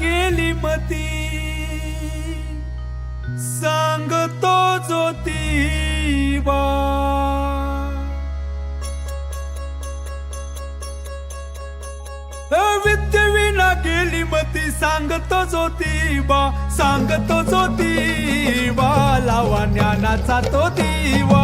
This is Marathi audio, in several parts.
केली मती. सांगतो ज्योतिबा. विद्य विना गेली मती सांगतो ज्योतिबा. सांगतो ज्योतिबा लावा ज्ञानाचा तो दिवा.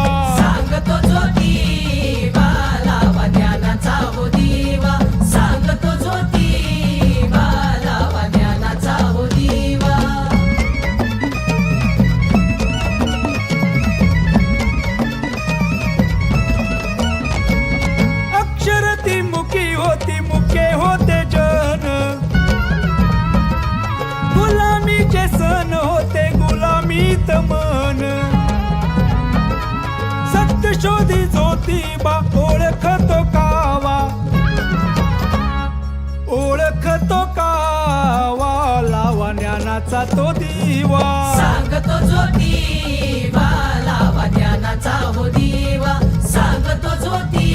ज्योतिबा ओळखतो कावा. ओळखतो कावा लावा ज्ञानाचा तो दिवा. सांगतो ज्योतिबा लावा ज्ञानाचा हो दिवा. सांगतो ज्योतिबा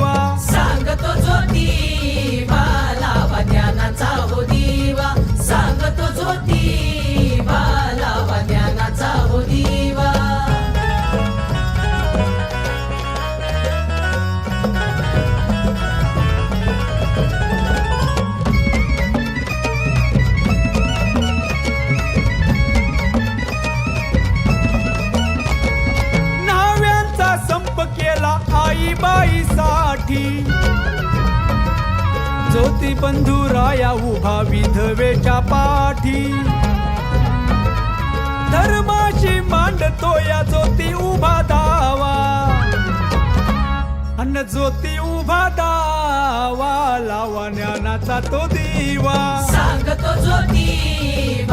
दिवा ज्योती बंधुराया उभा विधवेच्या पाठी. धर्माशी मांडतो या ज्योती उभा दावा. अन्न ज्योती उभा दावा लावा ज्ञानाचा तो दिवा. सांगतो ज्योती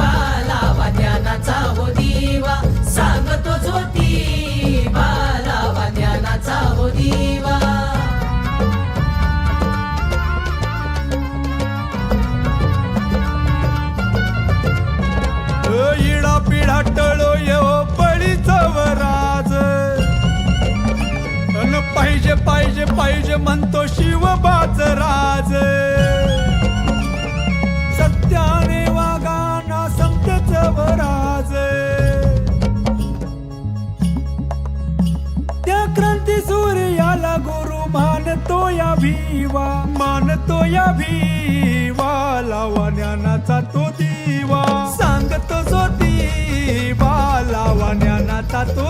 लावा ज्ञानाचा हो दिवा. सांगतो ज्योती पाहिजे पाहिजे पाहिजे म्हणतो शिवबाच राज. सत्याने वागाना संतच वराज. त्या क्रांती सूर्याला गुरु मानतो या भीवा मानतो या भीवा लावा ज्ञानाचा तो दिवा. सांगतो जो दिवा लावा ज्ञानाचा तो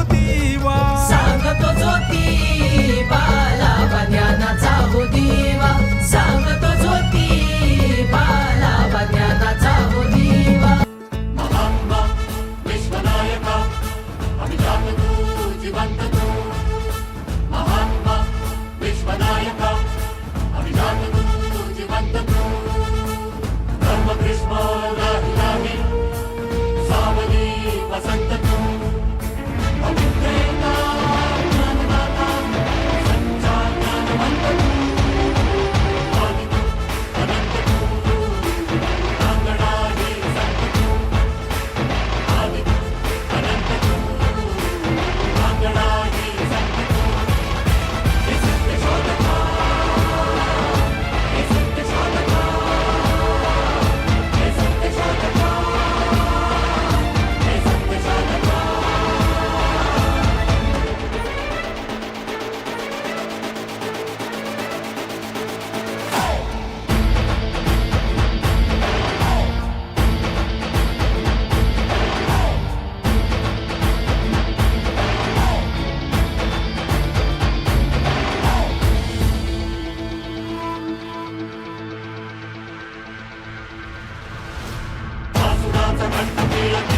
Thank you.